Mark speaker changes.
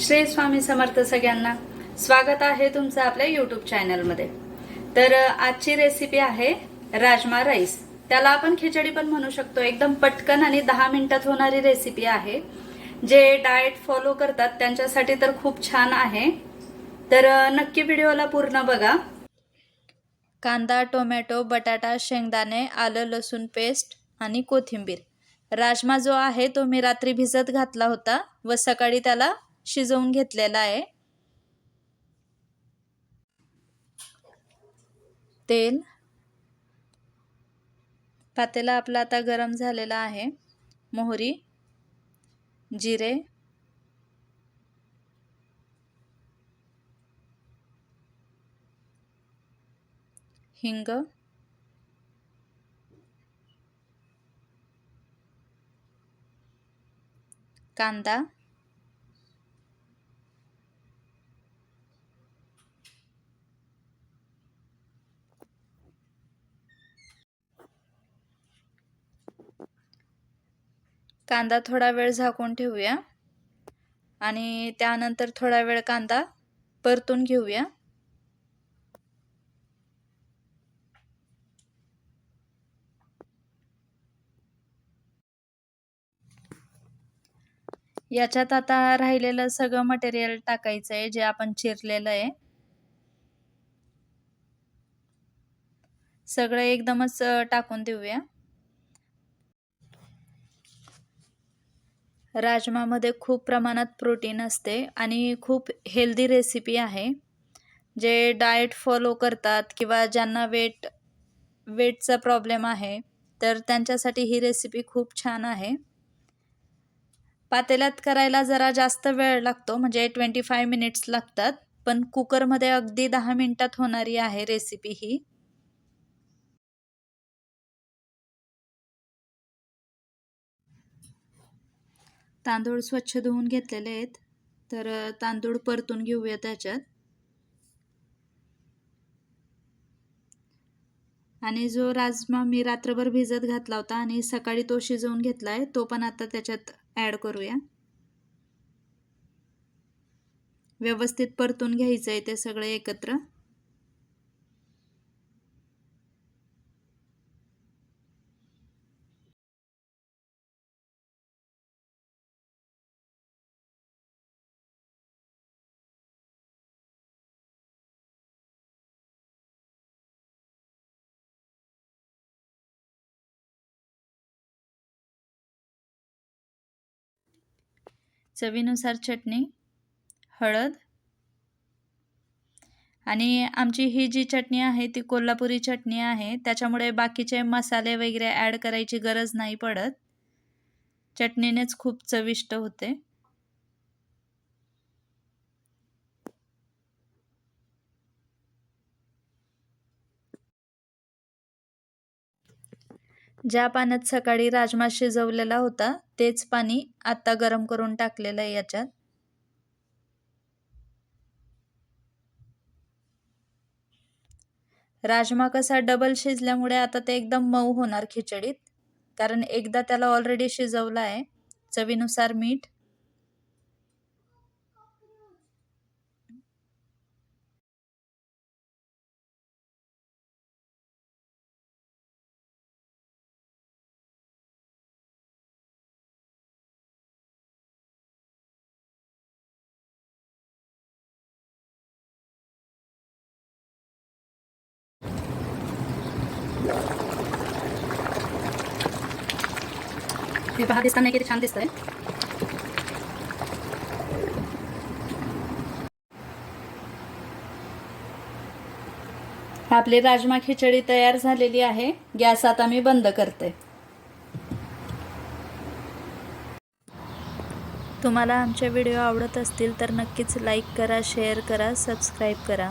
Speaker 1: श्री स्वामी समर्थ सगळ्यांना स्वागत आहे तुमचं आपल्या युट्यूब चॅनलमध्ये तर आजची रेसिपी आहे राजमा राईस त्याला आपण खिचडी पण म्हणू शकतो. एकदम पटकन आणि दहा मिनिटात होणारी रेसिपी आहे. जे डाएट फॉलो करतात त्यांच्यासाठी तर खूप छान आहे. तर नक्की व्हिडिओला पूर्ण बघा. कांदा टोमॅटो बटाटा शेंगदाणे आलं लसूण पेस्ट आणि कोथिंबीर. राजमा जो आहे तो मी रात्री भिजत घातला होता व सकाळी त्याला शिजवून घेतलेला आहे. तेल. पातेला आपला आता गरम झालेला आहे. मोहरी जिरे. हिंग. कांदा. कांदा थोडा वेळ झाकून ठेवूया. आणि त्यानंतर थोडा वेळ कांदा परतून घेऊया. याच्यात आता राहिलेलं सगळं मटेरियल टाकायचं आहे जे आपण चिरलेलं आहे. सगळं एकदमच टाकून देऊया. राजमामध्ये खूप प्रमाणात प्रोटीन असते आणि खूप हेल्दी रेसिपी आहे. जे डाएट फॉलो करतात किंवा ज्यांना वेट वेटचा प्रॉब्लेम आहे तर त्यांच्यासाठी ही रेसिपी खूप छान आहे. पातेल्यात करायला जरा जास्त वेळ लागतो म्हणजे ट्वेंटी फाय मिनिट्स लागतात पण कुकरमध्ये अगदी दहा मिनटात होणारी आहे रेसिपी ही. तांदूळ स्वच्छ धुवून घेतलेले आहेत. तर तांदूळ परतून घेऊया त्याच्यात. आणि जो राजमा मी रात्रभर भिजत घातला होता आणि सकाळी तो शिजवून घेतला आहे तो पण आता त्याच्यात ॲड करूया. व्यवस्थित परतून घ्यायचं आहे ते सगळे एकत्र. चवीनुसार चटणी हळद आणि आमची ही जी चटणी आहे ती कोल्हापुरी चटणी आहे. त्याच्यामुळे बाकीचे मसाले वगैरे ॲड करायची गरज नाही पडत. चटणीनेच खूप चविष्ट होते. ज्या पाण्यात सकाळी राजमा शिजवलेला होता तेच पाणी आत्ता गरम करून टाकलेलं आहे याच्यात. राजमा कसा डबल शिजल्यामुळे आता ते एकदम मऊ होणार खिचडीत कारण एकदा त्याला ऑलरेडी शिजवलं आहे. चवीनुसार मीठ हे पहा दिसताना किती छान दिसतंय. आपली राजमा खिचडी तयार झालेली आहे. गॅस आता मी बंद करते. तुम्हाला आमचे व्हिडिओ आवडत असतील तर नक्कीच लाईक करा शेअर करा सबस्क्राईब करा.